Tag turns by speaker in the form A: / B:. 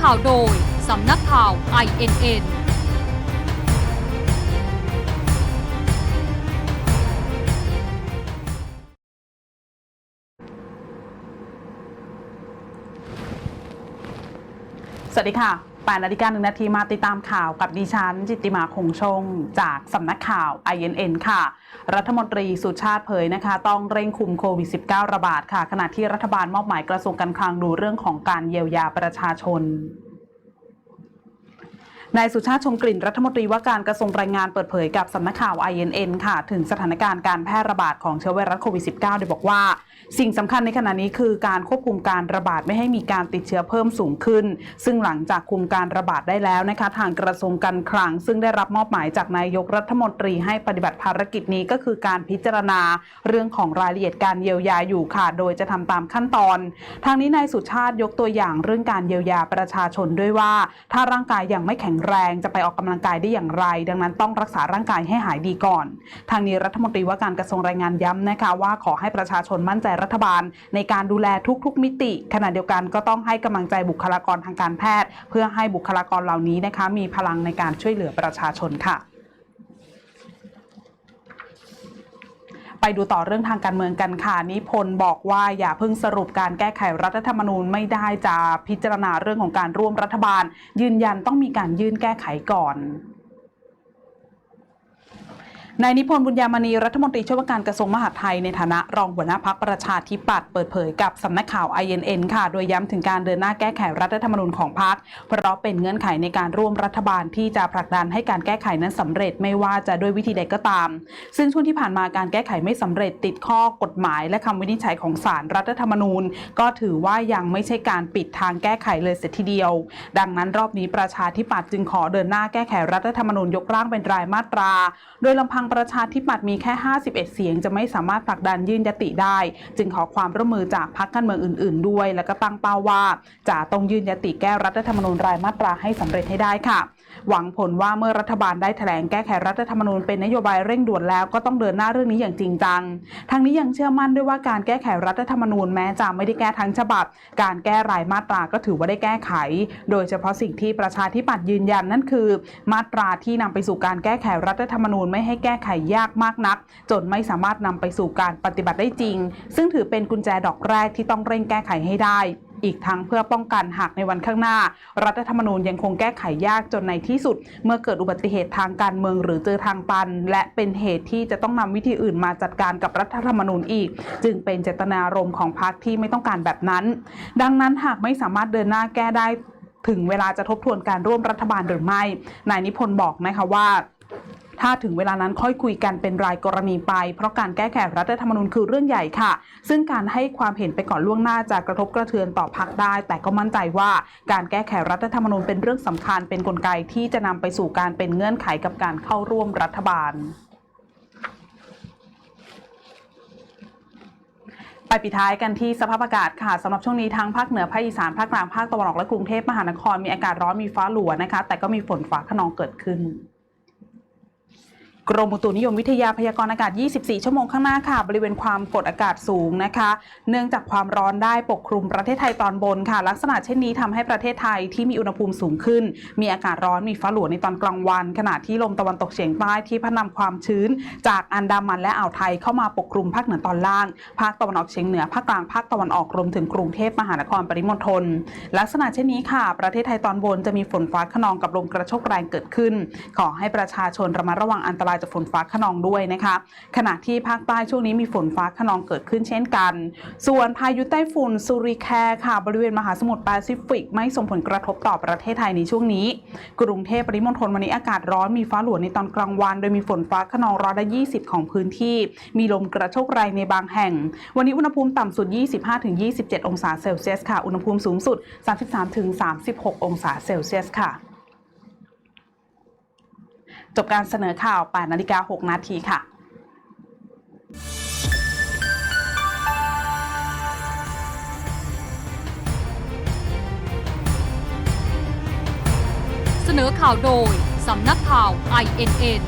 A: ข่าวโดย สำนักข่าว INN
B: สวัสดีค่ะ 8นาฬิกาหนึ่งนาทีมาติดตามข่าวกับดิฉัน จิตติมาคงชง จากสำนักข่าว INN ค่ะ รัฐมนตรีสุชาติเผยนะคะ ต้องเร่งคุมโควิด -19 ระบาดค่ะ ขณะที่รัฐบาลมอบหมายกระทรวงการคลังดูเรื่องของการเยียวยาประชาชนนายสุชาติชมกลิ่นรัฐมนตรีว่าการกระทรวงแรงงานเปิดเผยกับสำนักข่าว INN ค่ะ ถึงสถานการณ์การแพร่ระบาดของเชื้อไวรัสโควิด -19 โดยบอกว่า สิ่งสำคัญในขณะนี้คือการควบคุมการระบาดไม่ให้มีการติดเชื้อเพิ่มสูงขึ้น ซึ่งหลังจากคุมการระบาดได้แล้วนะคะทางกระทรวงการคลัง ซึ่งได้รับมอบหมายจากนายกรัฐมนตรีให้ปฏิบัติภารกิจนี้ก็คือการพิจารณาเรื่องของรายละเอียดการเยียวยาอยู่ค่ะ โดยจะทำตามขั้นตอน ทางนี้นายสุชาติยกตัวอย่างเรื่องการเยียวยาประชาชนด้วยว่า ถ้าร่างกายยังไม่แข็งแรงจะไปออกกำลังกายได้อย่างไร ดังนั้นต้องรักษาร่างกายให้หายดีก่อน ทางนี้รัฐมนตรีว่าการกระทรวงแรงงานย้ำนะคะว่าขอให้ประชาชนมั่นใจรัฐบาล ในการดูแลทุกๆ มิติ ขณะเดียวกันก็ต้องให้กำลังใจบุคลากรทางการแพทย์ เพื่อให้บุคลากรเหล่านี้นะคะมีพลังในการช่วยเหลือประชาชนค่ะไปดูต่อเรื่องทางการเมืองกันค่ะนิพนธ์บอกว่าอย่าเพิ่งสรุปการแก้ไขรัฐธรรมนูญไม่ได้จะพิจารณาเรื่องของการร่วมรัฐบาล ยืนยันต้องมีการยื่นแก้ไขก่อน นายนิพนธ์บุญญามณีรัฐมนตรีช่วยว่าการกระทรวงมหาดไทยในฐานะรองหัวหน้าพักประชาธิปัตย์เปิดเผยกับสำนักข่าว INN ค่ะ โดยย้ำถึงการเดินหน้าแก้ไขรัฐธรรมนูญของพักเพราะเป็นเงื่อนไขในการร่วมรัฐบาลที่จะผลักดันให้การแก้ไขนั้นสำเร็จไม่ว่าจะด้วยวิธีใดก็ตาม ซึ่งช่วงที่ผ่านมาการแก้ไขไม่สำเร็จติดข้อกฎหมาย และคำวินิจฉัยของศาลรัฐธรรมนูญ ก็ถือว่ายังไม่ใช่การปิดทางแก้ไขเลยเสียทีเดียว ดังนั้นรอบนี้ประชาธิปัตย์จึงขอเดินหน้าแก้ไขรัฐธรรมนูญยกร่างเป็นรายมาตรา โดยลำพังประชาธิปัตย์มีแค่ 51 เสียง จะไม่สามารถผลักดันยื่นยติได้ จึงขอความร่วมมือจากพรรคการเมืองอื่น ๆ ด้วย แล้วก็ตั้งเป้าว่า จะต้องยื่นยติแก้รัฐธรรมนูญรายมาตราให้สำเร็จให้ได้ค่ะ หวังผลว่าเมื่อรัฐบาลได้แถลงแก้ไขรัฐธรรมนูญเป็นนโยบายเร่งด่วนแล้วก็ต้องเดินหน้าเรื่องนี้อย่างจริงจังทางนี้ยังเชื่อมั่นด้วยว่าการแก้ไขรัฐธรรมนูญแม้จะไม่ได้แก้ทั้งฉบับ การแก้รายมาตราก็ถือว่าได้แก้ไข โดยเฉพาะสิ่งที่ประชาธิปัตย์ยืนยันนั่นคือ มาตราที่นำไปสู่การแก้ไขรัฐธรรมนูญไม่ให้แก้ไขยากมากนัก จนไม่สามารถนำไปสู่การปฏิบัติได้จริง ซึ่งถือเป็นกุญแจดอกแรกที่ต้องเร่งแก้ไขให้ได้อีกทั้งเพื่อป้องกันหากในวันข้างหน้า รัฐธรรมนูญยังคงแก้ไขยากจนในที่สุด เมื่อเกิดอุบัติเหตุทางการเมืองหรือเจอทางตัน และเป็นเหตุที่จะต้องนำวิธีอื่นมาจัดการกับรัฐธรรมนูญอีก จึงเป็นเจตนารมณ์ของพรรคที่ไม่ต้องการแบบนั้น ดังนั้นหากไม่สามารถเดินหน้าแก้ได้ ถึงเวลาจะทบทวนการร่วมรัฐบาลหรือไม่นายนิพนธ์บอกนะคะว่า ถ้าถึงเวลานั้นค่อยคุยกันเป็นรายกรณีไป เพราะการแก้ไขรัฐธรรมนูญคือเรื่องใหญ่ค่ะ ซึ่งการให้ความเห็นไปก่อนล่วงหน้าจะกระทบกระเทือนต่อพักได้ แต่ก็มั่นใจว่าการแก้ไขรัฐธรรมนูญเป็นเรื่องสำคัญเป็นนกลไกที่จะนำไปสู่การเป็นเงื่อนไขกับการเข้าร่วมรัฐบาลไปปิดท้ายกันที่สภาพอากาศค่ะสำหรับช่วงนี้ทั้งภาคเหนือภาคอีสานภาคกลางภาคตะวันออกและกรุงเทพมหานครมีอากาศร้อนมีฟ้าหลัวนะคะ แต่ก็มีฝนฟ้าขนองเกิดขึ้น กรมอุตุนิยมวิทยาพยากรณ์อากาศ 24 ชั่วโมงข้างหน้าค่ะ บริเวณความกดอากาศสูงนะคะ เนื่องจากความร้อนได้ปกคลุมประเทศไทยตอนบนค่ะ ลักษณะเช่นนี้ทำให้ประเทศไทยที่มีอุณหภูมิสูงขึ้น มีอากาศร้อนมีฟ้าหลัวในตอนกลางวัน ขณะที่ลมตะวันตกเฉียงใต้ที่พัดนำความชื้น จากอันดามันและอ่าวไทยเข้ามาปกคลุมภาคเหนือตอนล่าง ภาคตะวันออกเฉียงเหนือภาคกลางภาคตะวันออกรวมถึงกรุงเทพมหานครปริมณฑลลักษณะเช่นนี้ค่ะ ประเทศไทยตอนบนจะมีฝนฟ้าขนองกับลมกระโชกแรงเกิดขึ้น ขอให้ประชาชนระมัดระวังอันตรายจากฝนฟ้าขนองด้วยนะคะ ขณะที่ภาคใต้ช่วงนี้มีฝนฟ้าขนองเกิดขึ้นเช่นกัน ส่วนพายุไต้ฝุ่นซูริแคร์ค่ะ บริเวณมหาสมุทรแปซิฟิก ไม่ส่งผลกระทบต่อประเทศไทยในช่วงนี้ กรุงเทพปริมณฑลวันนี้อากาศร้อนมีฟ้าหลวในตอนกลางวัน โดยมีฝนฟ้าขนองร้อยละ20 ของพื้นที่ มีลมกระโชกแรงในบางแห่ง วันนี้อุณหภูมิต่ำสุด 25-27 องศาเซลเซียสค่ะ อุณหภูมิสูงสุด 33-36 องศาเซลเซียสค่ะ จบการเสนอข่าว8นาฬิกา 6 นาทีค่ะ
A: เสนอข่าวโดย สำนักข่าว INN